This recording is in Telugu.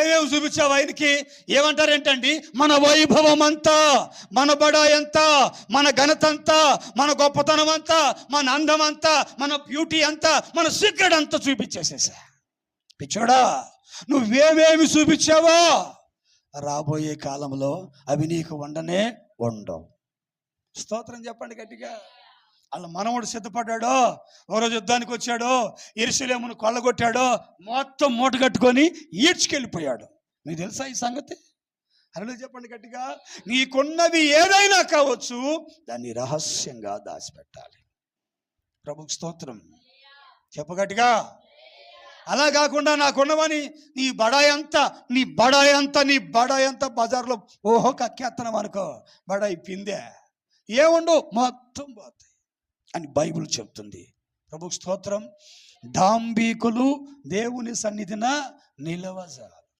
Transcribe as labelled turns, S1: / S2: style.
S1: ఏమేమి చూపించావు ఆయనకి? ఏమంటారేంటండి? మన వైభవం అంతా మన బడాయి అంతా మన ఘనత అంతా మన గొప్పతనం అంతా మన అందం అంతా మన బ్యూటీ అంతా మన సీక్రెట్ అంతా చూపించేసేసా. పిచ్చోడా నువ్వేమేమి చూపించావో? రాబోయే కాలంలో అవి నీకు వండనే ఉండవు స్తోత్రం చెప్పండి గట్టిగా. వాళ్ళ మనవడు సిద్ధపడ్డాడో ఓ రోజు యుద్ధానికి వచ్చాడో ఇరుసలేమును కొల్లగొట్టాడో మొత్తం మూట కట్టుకొని ఈడ్చుకెళ్ళిపోయాడు. మీకు తెలుసా ఈ సంగతి? అరలో చెప్పండి గట్టిగా. నీకున్నది ఏదైనా కావచ్చు దాన్ని రహస్యంగా దాచిపెట్టాలి. ప్రభు స్తోత్రం. చెప్పగట్టిగా అలా కాకుండా నాకున్నవని నీ బడాయి అంతా నీ బడాయి అంతా నీ బడాయి అంతా బజార్లో ఓహో కక్కేత్తనం అనుకో. బడాయి పిందే. ఏముండు? మొత్తం పోతాయి. అని బైబిల్ చెప్తుంది. ప్రభు స్తోత్రం. డాంబీకులు దేవుని సన్నిధిన నిలవజారు.